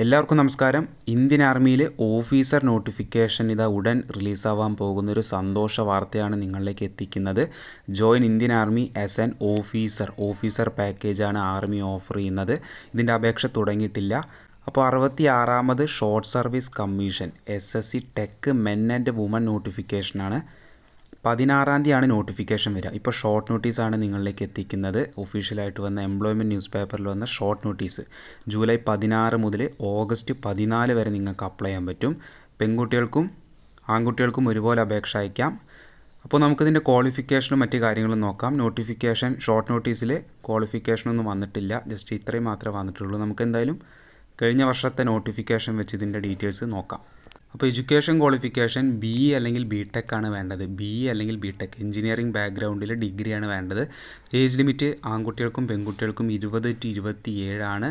എല്ലാവർക്കും നമസ്കാരം. Indian ആർമിയിലെ officer notification ഇതാ ഉടൻ റിലീസാവാൻ പോകുന്ന ഒരു സന്തോഷ വാർത്തയാണ് നിങ്ങളിലേക്ക് എത്തിക്കുന്നത്. Join Indian army as an officer. Officer പാക്കേജാണ് ആർമി ഓഫർ ചെയ്യുന്നത്. ഇതിന്റെ അപേക്ഷ തുടങ്ങിയിട്ടില്ല. അപ്പോൾ അറുപത്തി ആറാമത് short service commission S S C tech men and women നോട്ടിഫിക്കേഷനാണ് പതിനാറാം തീയതിയാണ് നോട്ടിഫിക്കേഷൻ വരിക. ഇപ്പോൾ ഷോർട്ട് നോട്ടീസാണ് നിങ്ങളിലേക്ക് എത്തിക്കുന്നത്. ഒഫീഷ്യലായിട്ട് വന്ന എംപ്ലോയ്മെന്റ് ന്യൂസ് പേപ്പറിൽ വന്ന ഷോർട്ട് നോട്ടീസ് ജൂലൈ പതിനാറ് മുതൽ ഓഗസ്റ്റ് പതിനാല് വരെ നിങ്ങൾക്ക് അപ്ലൈ ചെയ്യാൻ പറ്റും. പെൺകുട്ടികൾക്കും ആൺകുട്ടികൾക്കും ഒരുപോലെ അപേക്ഷ അയക്കാം. അപ്പോൾ നമുക്കിതിന്റെ ക്വാളിഫിക്കേഷനും മറ്റു കാര്യങ്ങളും നോക്കാം. നോട്ടിഫിക്കേഷൻ ഷോർട്ട് നോട്ടീസിൽ ക്വാളിഫിക്കേഷനൊന്നും വന്നിട്ടില്ല. ജസ്റ്റ് ഇത്രയും മാത്രമേ വന്നിട്ടുള്ളൂ. നമുക്ക് എന്തായാലും കഴിഞ്ഞ വർഷത്തെ നോട്ടിഫിക്കേഷൻ വെച്ച് ഇതിന്റെ ഡീറ്റെയിൽസ് നോക്കാം. അപ്പോൾ എഡ്യൂക്കേഷൻ ക്വാളിഫിക്കേഷൻ ബി ഇ അല്ലെങ്കിൽ ബി ടെക് ആണ് വേണ്ടത്. ബി ഇ അല്ലെങ്കിൽ ബി ടെക് എഞ്ചിനീയറിംഗ് ബാക്ക്ഗ്രൗണ്ടിൽ ഡിഗ്രിയാണ് വേണ്ടത്. ഏജ് ലിമിറ്റ് ആൺകുട്ടികൾക്കും പെൺകുട്ടികൾക്കും ഇരുപത് ടു ഇരുപത്തി ഏഴാണ്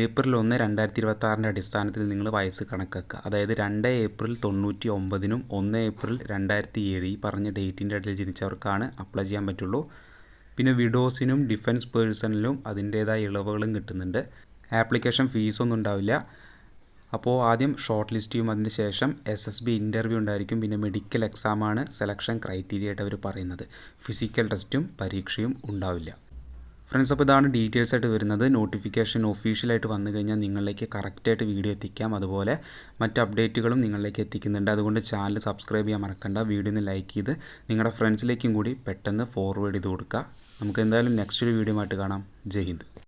ഏപ്രിൽ ഒന്ന് രണ്ടായിരത്തി ഇരുപത്തി ആറിന്റെ അടിസ്ഥാനത്തിൽ നിങ്ങൾ വയസ്സ് കണക്കാക്കുക. അതായത് രണ്ട് ഏപ്രിൽ തൊണ്ണൂറ്റി ഒമ്പതിനും ഒന്ന് ഏപ്രിൽ രണ്ടായിരത്തി ഏഴ് ഈ പറഞ്ഞ ഡേറ്റിന്റെ ഇടയിൽ ജനിച്ചവർക്കാണ് അപ്ലൈ ചെയ്യാൻ പറ്റുള്ളൂ. പിന്നെ വിഡോസിനും ഡിഫൻസ് പേഴ്സണിലും അതിന്റേതായ ഇളവുകളും കിട്ടുന്നുണ്ട്. ആപ്ലിക്കേഷൻ ഫീസൊന്നും ഉണ്ടാവില്ല. അപ്പോൾ ആദ്യം ഷോർട്ട് ലിസ്റ്റ് ചെയ്യും അതിന് ശേഷം എസ് എസ് ബി ഇന്റർവ്യൂ ഉണ്ടായിരിക്കും. പിന്നെ മെഡിക്കൽ എക്സാമാണ് സെലക്ഷൻ ക്രൈറ്റീരിയ ആയിട്ട് അവർ പറയുന്നത്. ഫിസിക്കൽ ടെസ്റ്റും പരീക്ഷയും ഉണ്ടാവില്ല. ഫ്രണ്ട്സ് അപ്പോൾ ഇതാണ് ഡീറ്റെയിൽസ് ആയിട്ട് വരുന്നത്. നോട്ടിഫിക്കേഷൻ ഒഫീഷ്യലായിട്ട് വന്നു കഴിഞ്ഞാൽ നിങ്ങളിലേക്ക് കറക്റ്റായിട്ട് വീഡിയോ എത്തിക്കാം. അതുപോലെ മറ്റ് അപ്ഡേറ്റുകളും നിങ്ങളിലേക്ക് എത്തിക്കുന്നുണ്ട്. അതുകൊണ്ട് ചാനൽ സബ്സ്ക്രൈബ് ചെയ്യാൻ മറക്കണ്ട. വീഡിയോ ഒന്ന് ലൈക്ക് ചെയ്ത് നിങ്ങളുടെ ഫ്രണ്ട്സിലേക്കും കൂടി പെട്ടെന്ന് ഫോർവേഡ് ചെയ്ത് കൊടുക്കുക. നമുക്ക് എന്തായാലും നെക്സ്റ്റ് ഒരു വീഡിയോ ആയിട്ട് കാണാം. ജയ് ഹിന്ദ്.